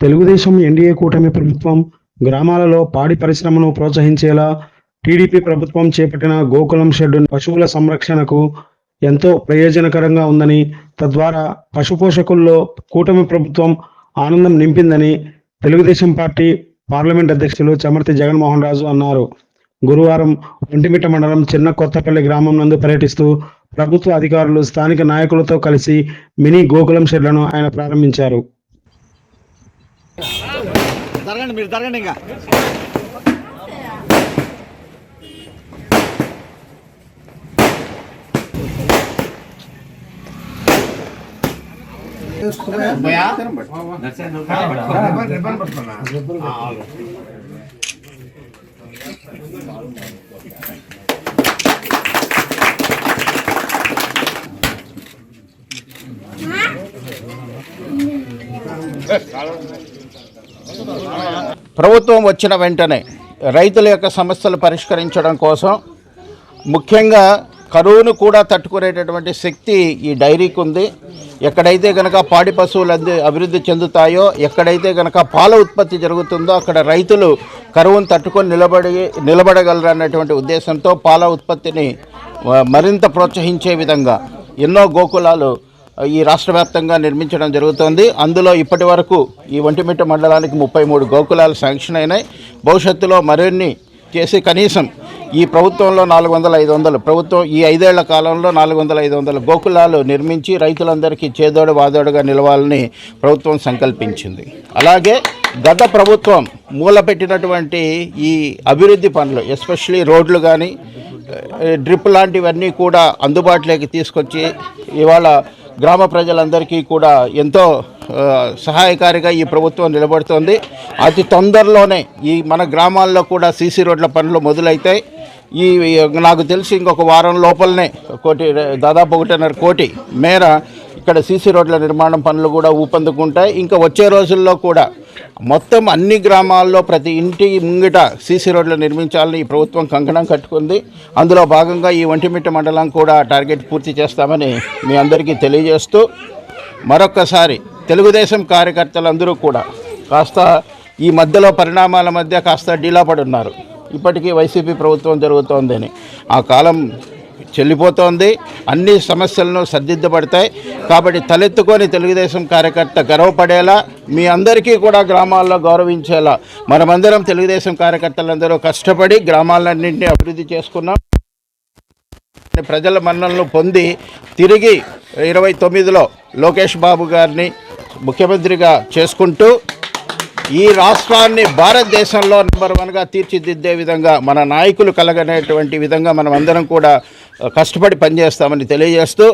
Telugu Desam NDA కూటమి ప్రభుత్వం గ్రామాలలో పాడి పరిశ్రమను ప్రోత్సహించేలా టీడీపీ ప్రభుత్వం చేపట్టిన గోకులం షెడ్డు పశువుల సంరక్షణకు ఎంతో ప్రయోజనకరంగా ఉందని తద్వారా పశుపోషకుల్లో కూటమి ప్రభుత్వం ఆనందం నింపిందని తెలుగుదేశం పార్టీ పార్లమెంట్ అధ్యక్షులు చమర్తి జగన్మోహన్ రాజు అన్నారు. గురువారం ఒంటిమిట్ట మండలం చిన్న కొత్తపల్లి గ్రామం నందు పర్యటిస్తూ ప్రభుత్వ అధికారులు స్థానిక నాయకులతో కలిసి మినీ గోకులం షెడ్లను ఆయన ప్రారంభించారు జరగండి మీరు జరగండి ఇంకా ప్రభుత్వం వచ్చిన వెంటనే రైతుల యొక్క సమస్యలు పరిష్కరించడం కోసం ముఖ్యంగా కరువును కూడా తట్టుకునేటటువంటి శక్తి ఈ డైరీకి ఉంది. ఎక్కడైతే కనుక పాడి పశువులు అంది అభివృద్ధి చెందుతాయో ఎక్కడైతే కనుక పాల ఉత్పత్తి జరుగుతుందో అక్కడ రైతులు కరువును తట్టుకొని నిలబడి నిలబడగలరు అన్నటువంటి ఉద్దేశంతో పాల ఉత్పత్తిని మరింత ప్రోత్సహించే విధంగా ఎన్నో గోకులాలు ఈ రాష్ట్ర వ్యాప్తంగా నిర్మించడం జరుగుతోంది. అందులో ఇప్పటి వరకు ఈ ఒంటిమిట్ట మండలానికి ముప్పై మూడు గోకులాలు శాంక్షన్ అయినాయి. భవిష్యత్తులో మరిన్ని చేసి కనీసం ఈ ప్రభుత్వంలో నాలుగు వందల ఐదు వందలు ప్రభుత్వం ఈ ఐదేళ్ళ కాలంలో నాలుగు వందల ఐదు వందలు గోకులాలు నిర్మించి రైతులందరికీ చేదోడు వాదోడుగా నిలవాలని ప్రభుత్వం సంకల్పించింది. అలాగే గత ప్రభుత్వం మూలపెట్టినటువంటి ఈ అభివృద్ధి పనులు ఎస్పెషలీ రోడ్లు కానీ డ్రిప్ లాంటివన్నీ కూడా అందుబాటులోకి తీసుకొచ్చి ఇవాళ గ్రామ ప్రజలందరికీ కూడా ఎంతో సహాయకారిగా ఈ ప్రభుత్వం నిలబడుతోంది. అతి తొందరలోనే ఈ మన గ్రామాల్లో కూడా సీసీ రోడ్ల పనులు మొదలైతాయి. ఈ నాకు తెలిసి ఇంకొక వారం లోపలనే కోటి దాదాపు ఒకటిన్నర కోటి మేర ఇక్కడ సీసీ రోడ్ల నిర్మాణం పనులు కూడా ఊపందుకుంటాయి. ఇంకా వచ్చే రోజుల్లో కూడా మొత్తం అన్ని గ్రామాల్లో ప్రతి ఇంటి ముంగిట సీసీ రోడ్లు నిర్మించాలని ఈ ప్రభుత్వం కంకణం కట్టుకుంది. అందులో భాగంగా ఈ ఒంటిమిట్ట మండలం కూడా టార్గెట్ పూర్తి చేస్తామని మీ అందరికీ తెలియజేస్తూ మరొక్కసారి తెలుగుదేశం కార్యకర్తలందరూ కూడా కాస్త ఈ మధ్యలో పరిణామాల మధ్య కాస్త డీలా పడి ఉన్నారు. ఇప్పటికీ వైసీపీ ప్రభుత్వం జరుగుతోందని. ఆ కాలం చెల్లిపోతోంది. అన్ని సమస్యలను సర్దిద్దబడతాయి. కాబట్టి తలెత్తుకొని తెలుగుదేశం కార్యకర్త గర్వపడేలా మీ అందరికీ కూడా గ్రామాల్లో గౌరవించేలా మనమందరం తెలుగుదేశం కార్యకర్తలందరూ కష్టపడి గ్రామాలన్నింటినీ అభివృద్ధి చేసుకున్నాం. ప్రజల మన్నలను పొంది తిరిగి ఇరవై తొమ్మిదిలో లోకేష్ బాబు గారిని ముఖ్యమంత్రిగా చేసుకుంటూ ఈ రాష్ట్రాన్ని భారతదేశంలో నెంబర్ వన్గా తీర్చిదిద్దే విధంగా మన నాయకులు కలగనేటువంటి విధంగా మనం అందరం కూడా కష్టపడి పనిచేస్తామని తెలియజేస్తూ